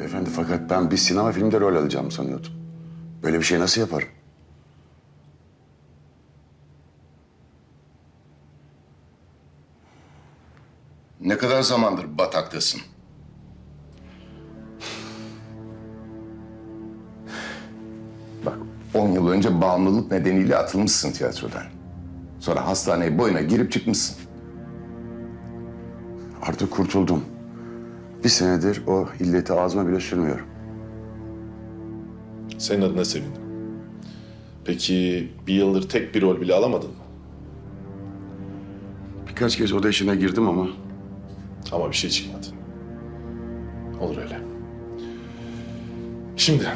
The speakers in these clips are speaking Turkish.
Efendi fakat ben bir sinema filmde rol alacağım sanıyordum. Böyle bir şey nasıl yaparım? Ne kadar zamandır bataktasın? Bak, on yıl önce bağımlılık nedeniyle atılmışsın tiyatrodan. Sonra hastaneye boyuna girip çıkmışsın. Artık kurtuldum. Bir senedir o illeti ağzıma bile sürmüyorum. Senin adına sevindim. Peki bir yıldır tek bir rol bile alamadın mı? Birkaç kez oda işine girdim ama Ama bir şey çıkmadı. Olur öyle. Şimdi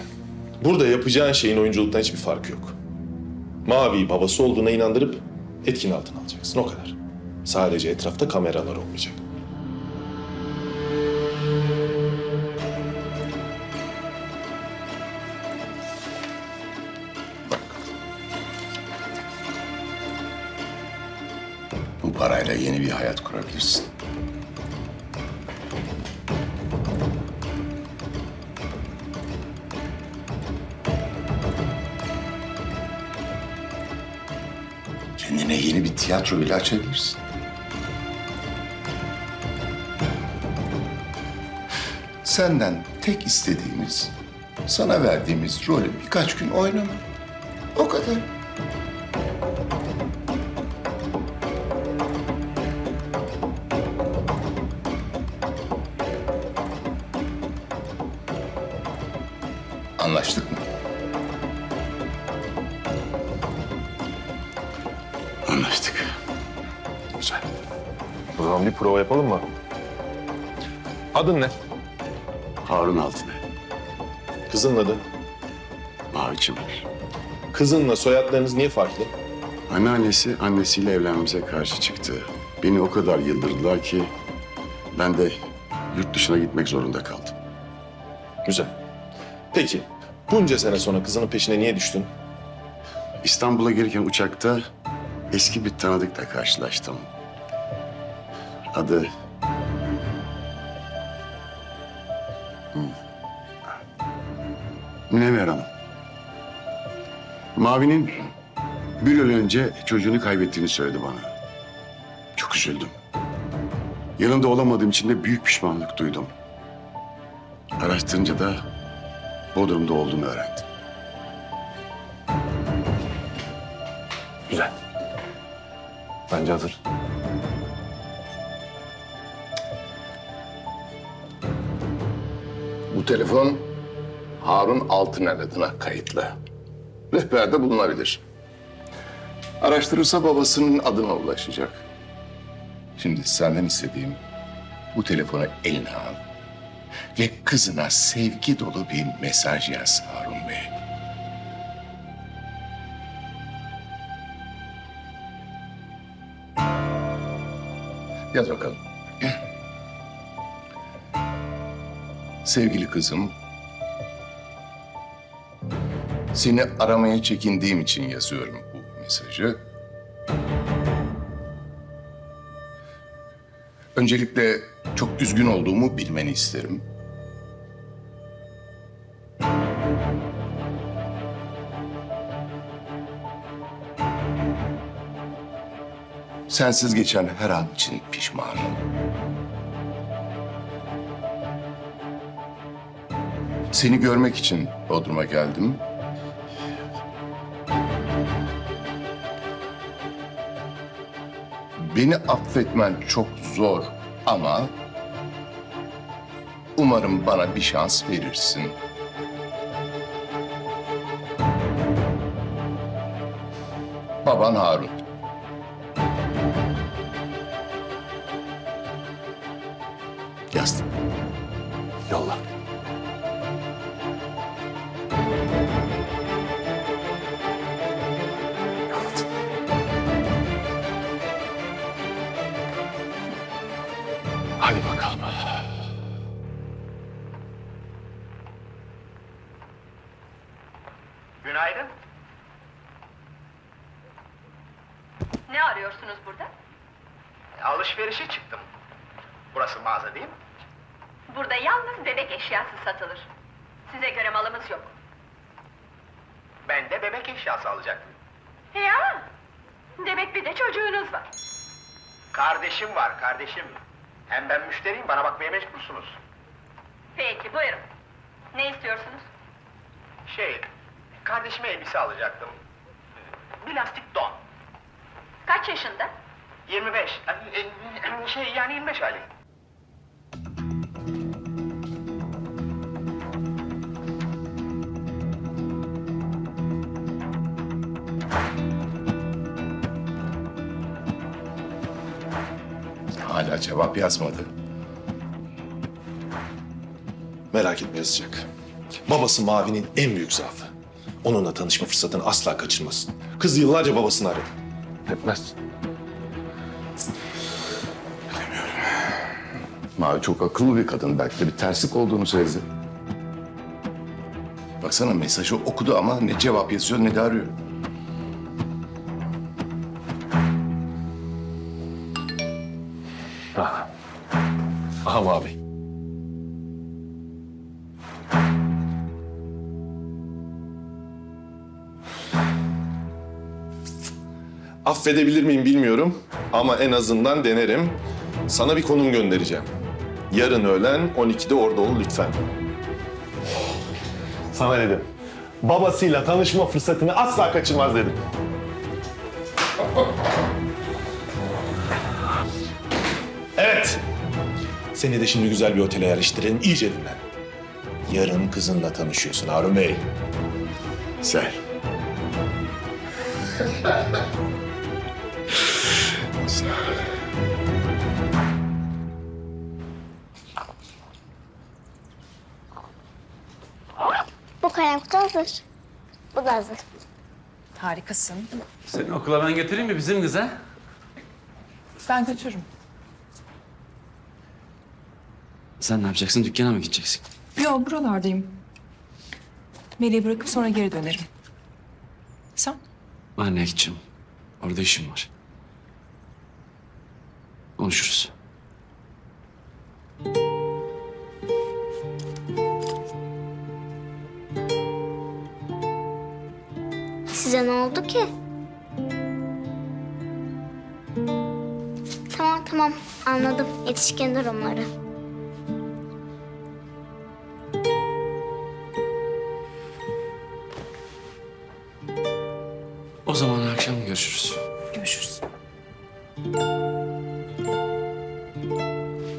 burada yapacağın şeyin oyunculuktan hiçbir farkı yok. Mavi'yi babası olduğuna inandırıp etkin altına alacaksın o kadar. Sadece etrafta kameralar olmayacak. Parayla yeni bir hayat kurabilirsin. Kendine yeni bir tiyatro bile açabilirsin. Senden tek istediğimiz, sana verdiğimiz rolü birkaç gün oynama. O kadar. Yapalım mı? Adın ne? Harun Altınay, Kızın adı. Mavi Çınar. Kızınla soyadlarınız niye farklı? Anneannesi annesiyle evlenmemize karşı çıktı. Beni o kadar yıldırdılar ki ben de yurt dışına gitmek zorunda kaldım. Güzel. Peki bunca sene sonra kızının peşine niye düştün? İstanbul'a gelirken uçakta eski bir tanıdıkla karşılaştım. Adı... Münevver Hanım. Mavi'nin bir yıl önce çocuğunu kaybettiğini söyledi bana. Çok üzüldüm. Yanında olamadığım için de büyük pişmanlık duydum. Araştırınca da Bodrum'da olduğunu öğrendim. Güzel. Bence hazır. Telefon Harun Altıner adına kayıtlı. Rehberde bulunabilir. Araştırırsa babasının adına ulaşacak. Şimdi senden istediğim bu telefonu eline al. Ve kızına sevgi dolu bir mesaj yaz Harun Bey. Yaz bakalım. Sevgili kızım, seni aramaya çekindiğim için yazıyorum bu mesajı. Öncelikle çok üzgün olduğumu bilmeni isterim. Sensiz geçen her an için pişmanım. Seni görmek için Bodrum'a geldim. Beni affetmen çok zor ama umarım bana bir şans verirsin. Baban Harun. Size göre malımız yok. Ben de bebek eşyası alacaktım. Ya, demek bir de çocuğunuz var. Kardeşim var, kardeşim. Hem ben müşteriyim, bana bakmaya mecbursunuz. Peki, buyurun. Ne istiyorsunuz? Şey, kardeşime elbise alacaktım. Bir lastik don. Kaç yaşında? 25. e, e, Şey, yani 25 aylık. Hala cevap yazmadı. Merak etme yazacak. Babası Mavi'nin en büyük zaafı. Onunla tanışma fırsatını asla kaçırmasın. Kız yıllarca babasını aradı. Etmez. Mavi çok akıllı bir kadın. Belki de bir terslik olduğunu söyledi. Baksana mesajı okudu ama ne cevap yazıyor ne de arıyor. Affedebilir miyim bilmiyorum ama en azından denerim. Sana bir konum göndereceğim. Yarın öğlen 12'de orada ol lütfen. Sana dedim. Babasıyla tanışma fırsatını asla kaçırmaz dedim. Evet. Seni de şimdi güzel bir otele yerleştirelim. İyice dinlen. Yarın kızınla tanışıyorsun Harun Bey. Bu kalem kutu hazır. Bu da hazır. Harikasın. Seni okula ben götüreyim mi bizim kıza? Ben götürürüm. Sen ne yapacaksın? Dükkana mı gideceksin? Yo buralardayım. Melih'i bırakıp sonra geri dönerim. Sen? Anneye gideceğim. Orada işim var. Konuşuruz. Size ne oldu ki? Tamam tamam anladım. Yetişkin durumları. O zaman akşam görüşürüz. Görüşürüz.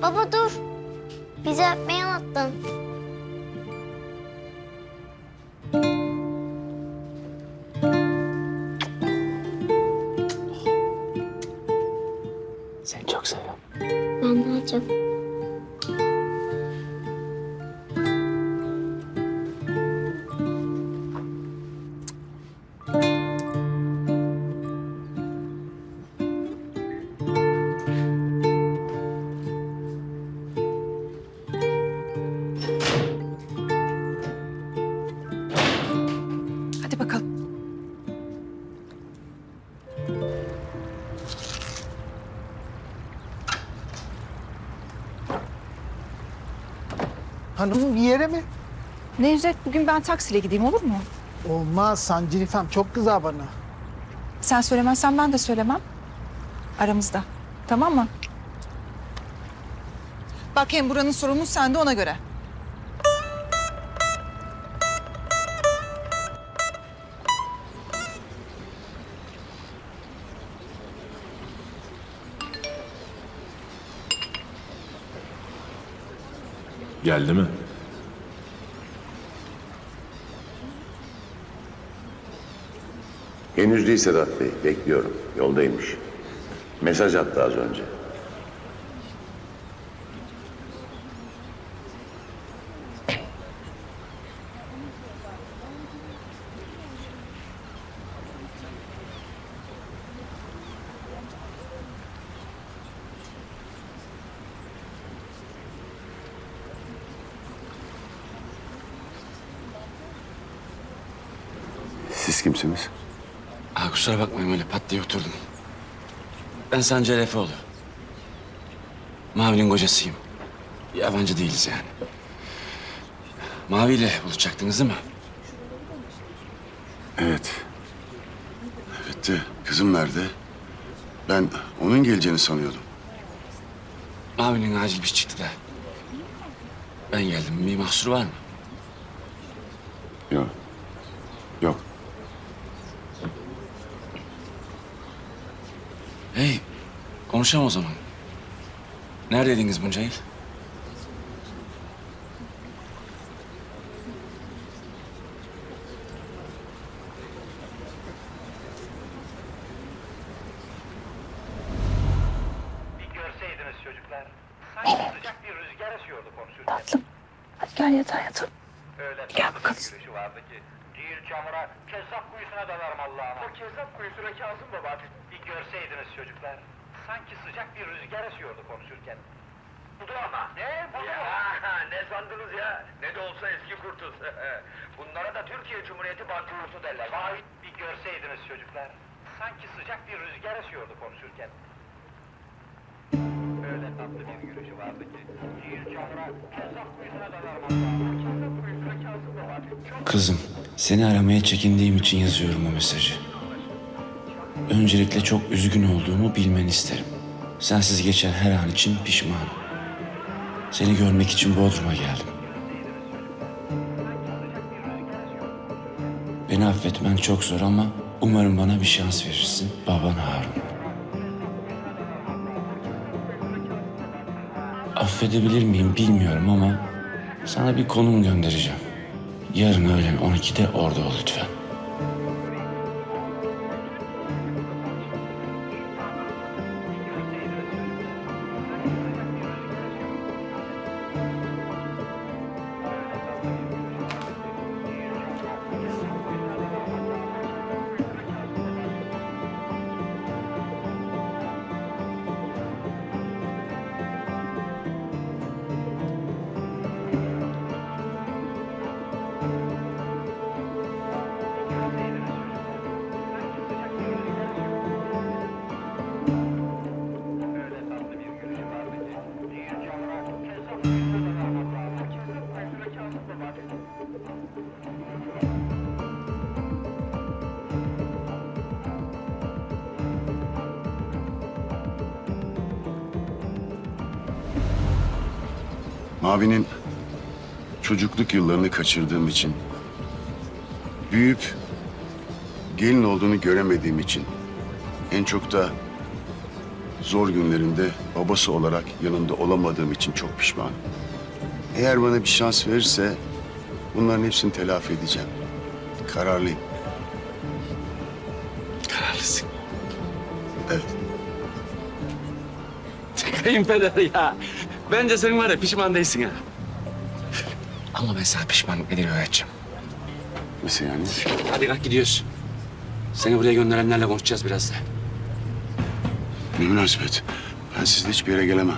Baba dur. Bizi öpmeyi unuttun. Hanımım bir yere mi? Necdet bugün ben taksiyle gideyim olur mu? Olmaz Sancirifem çok kızar bana. Sen söylemezsen ben de söylemem. Aramızda. Tamam mı? Bak hem buranın sorumlusu sen de ona göre. Geldi mi? Henüz değil Sedat Bey. Bekliyorum. Yoldaymış. Mesaj attı az önce. Siz kimsiniz? Ha, kusura bakmayın öyle pat diye oturdum. Ben Sancar Efeoğlu. Mavi'nin kocasıyım. Yabancı değiliz yani. Mavi ile buluşacaktınız değil mi? Evet. Evet de kızım nerede? Ben onun geleceğini sanıyordum. Mavi'nin acil bir şey çıktı da. Ben geldim. Bir mahsur var mı? Yok. Hey, konuşalım o zaman. Neredeydiniz bunca yıl? Bir görseydiniz çocuklar. Sanki sıcak bir rüzgar esiyordu konuşurken. Tatlım. Hadi gel yatağa yatalım. Öyle Gel bakalım. vardı ki. Değil çamura, kezzap kuyusuna dalarım Allah'ıma. O kezzap kuyusuna Kazım baba. Bir görseydiniz çocuklar. Sanki sıcak bir rüzgar esiyordu konuşurken. Budu ama. Ne? Budu ya, ne sandınız ya? Ne de olsa eski kurtuz. Bunlara da Türkiye Cumhuriyeti Bankrotu derler. Vay bir görseydiniz çocuklar. Sanki sıcak bir rüzgar esiyordu konuşurken. Öyle tatlı bir gülüşü vardı ki. Değil çamura, kezzap kuyusuna. Çok Kızım, seni aramaya çekindiğim için yazıyorum o mesajı. Öncelikle çok üzgün olduğumu bilmeni isterim. Sensiz geçen her an için pişmanım. Seni görmek için Bodrum'a geldim. Beni affetmen çok zor ama umarım bana bir şans verirsin. Baban Harun. Affedebilir miyim bilmiyorum ama sana bir konum göndereceğim. Yarın öğlen 12'de orada ol lütfen. Mavi'nin çocukluk yıllarını kaçırdığım için, büyüyüp gelin olduğunu göremediğim için, en çok da zor günlerinde babası olarak yanında olamadığım için çok pişmanım. Eğer bana bir şans verirse bunların hepsini telafi edeceğim. Kararlıyım. Kararlısın. Evet. Kayınpeder ya. Bence sen var ya pişman değilsin ha. Ama ben sana pişmanlık nedir öğreteceğim. Nasıl yani? Hadi kalk gidiyoruz. Seni buraya gönderenlerle konuşacağız biraz da. Ne münasebet. Ben sizle hiçbir yere gelemem.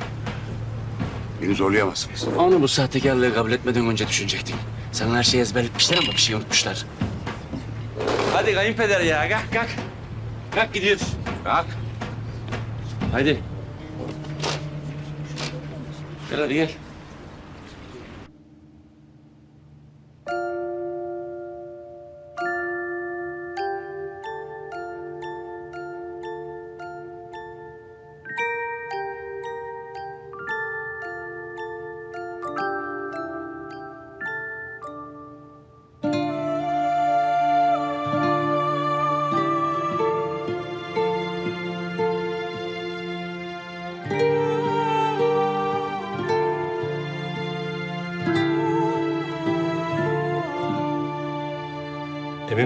Beni zorlayamazsınız. Onu bu sahtekarlığı kabul etmeden önce düşünecektin. Sana her şeyi ezberletmişler ama bir şey unutmuşlar. Hadi kayınpeder ya kalk kalk. Kalk gidiyoruz. Kalk. Hadi. Te la 10.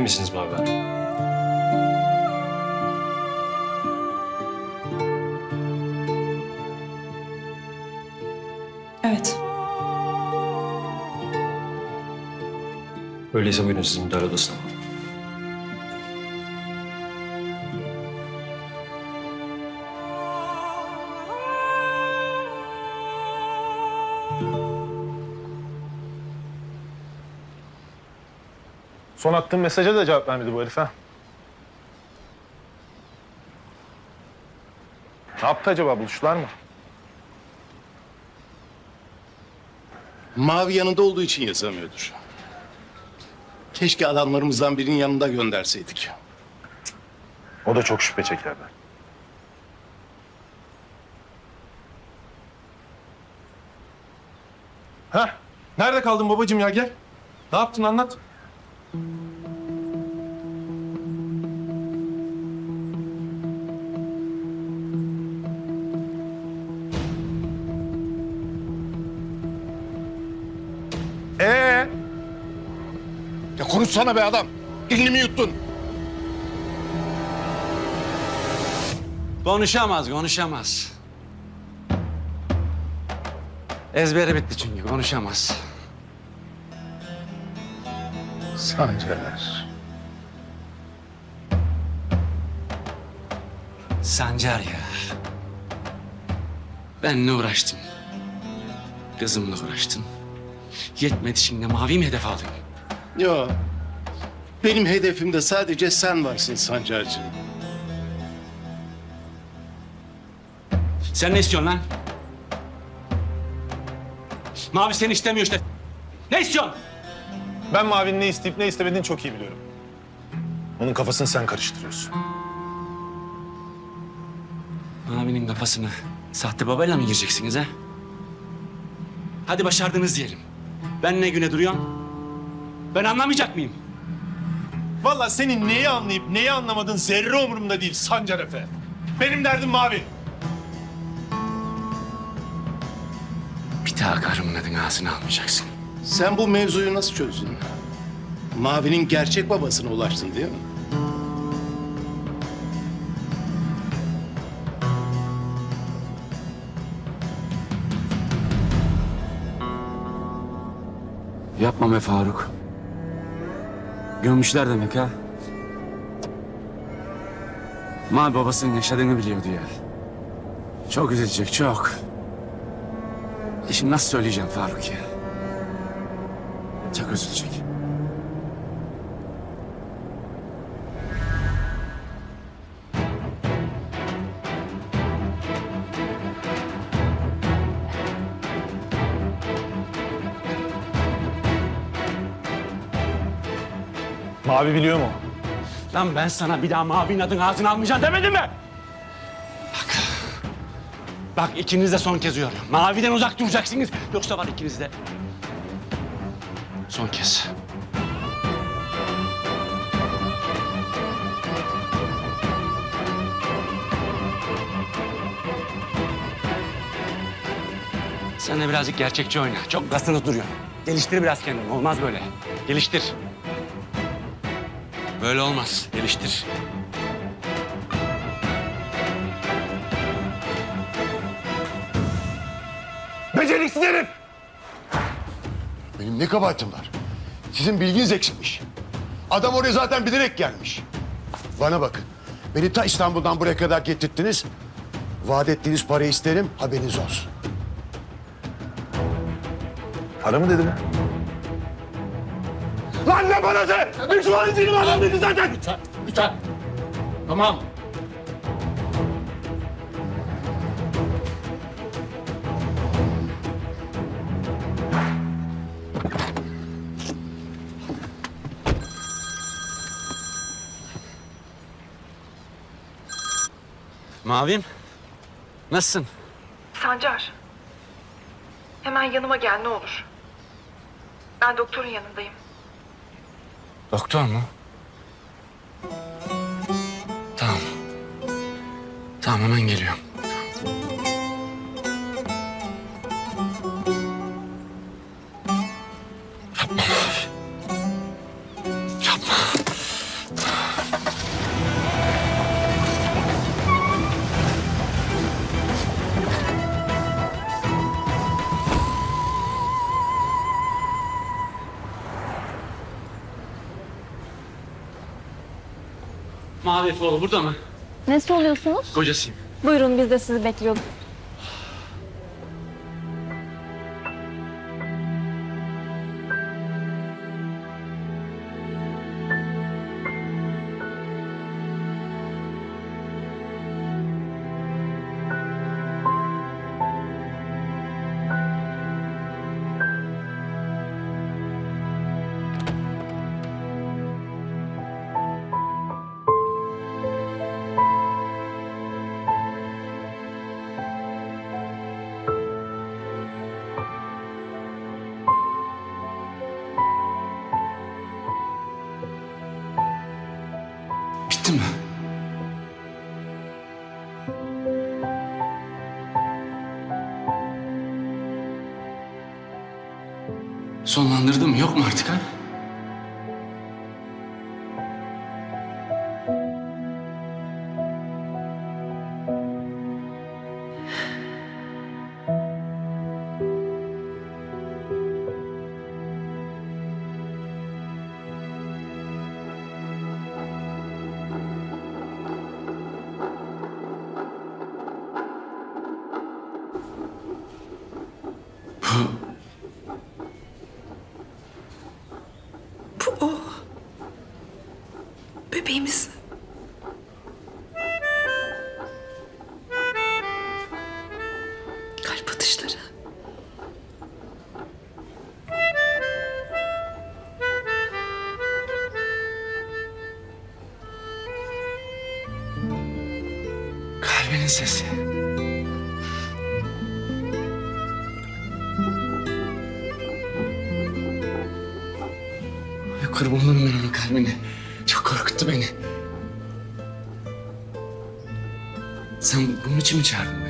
misiniz Hanım? Evet. Öyleyse buyurun sizi müdahale odasına Son attığım mesaja da cevap vermedi bu herif ha. Ne yaptı acaba? Buluştular mı? Mavi yanında olduğu için yazamıyordur. Keşke adamlarımızdan birinin yanında gönderseydik. O da çok şüphe çekerler. Heh, nerede kaldın babacığım ya gel. Ne yaptın anlat. Ee, Ya konuşsana be adam. Dilini yuttun? Konuşamaz, konuşamaz. Ezberi bitti çünkü, konuşamaz. Sancar. Sancar ya. Ben ne uğraştım? Kızımla uğraştın. Yetmedi şimdi mavi mi hedef aldın? Yo. Benim hedefimde sadece sen varsın Sancarcığım. Sen ne istiyorsun lan? Mavi seni istemiyor işte. Ne istiyorsun? Ben Mavi'nin ne isteyip ne istemediğini çok iyi biliyorum. Onun kafasını sen karıştırıyorsun. Mavi'nin kafasına sahte babayla mı gireceksiniz ha? Hadi başardınız diyelim. Ben ne güne duruyorum? Ben anlamayacak mıyım? Vallahi senin neyi anlayıp neyi anlamadığın zerre umurumda değil Sancar Efe. Benim derdim Mavi. Bir daha karımın adını ağzına almayacaksın. Sen bu mevzuyu nasıl çözdün? Mavi'nin gerçek babasına ulaştın değil mi? Yapma be Faruk. Gömmüşler demek ha. Mavi babasının yaşadığını biliyordu ya. Çok üzülecek, çok. E şimdi nasıl söyleyeceğim Faruk ya? Çok üzülecek. Mavi biliyor mu? Lan ben sana bir daha Mavi'nin adını ağzına almayacağım demedim mi? Bak. Bak ikiniz de son kez uyarıyorum. Mavi'den uzak duracaksınız. Yoksa var ikiniz de. Son kez. Sen de birazcık gerçekçi oyna. Çok gasını duruyor. Geliştir biraz kendini. Olmaz böyle. Geliştir. Böyle olmaz. Geliştir. Beceriksiz herif! Benim ne kabahatim var? Sizin bilginiz eksikmiş. Adam oraya zaten bilerek gelmiş. Bana bakın. Beni ta İstanbul'dan buraya kadar getirttiniz. Vaat ettiğiniz parayı isterim, haberiniz olsun. Para mı dedim? Lan ne parası? Düşman değilim adam dedi zaten. Lütfen, lütfen. Tamam. Mavim. Nasılsın? Sancar. Hemen yanıma gel ne olur. Ben doktorun yanındayım. Doktor mu? Tamam. Tamam hemen geliyorum. Efoğlu burada mı? Nesi oluyorsunuz? Kocasıyım. Buyurun biz de sizi bekliyorduk. Sonlandırdım? Yok mu artık ha? Sesi. Ay kurban olurum ben onun kalbine. Çok korkuttu beni. Sen bunun için mi çağırdın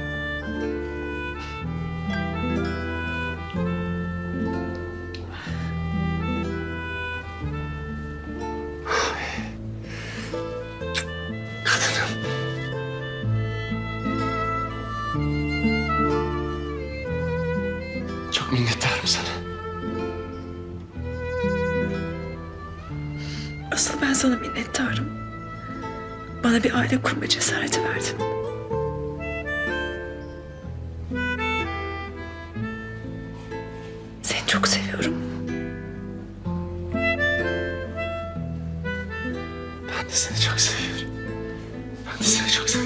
Aile kurma cesareti verdin. Seni çok seviyorum. Ben de seni çok seviyorum. Ben de seni çok seviyorum.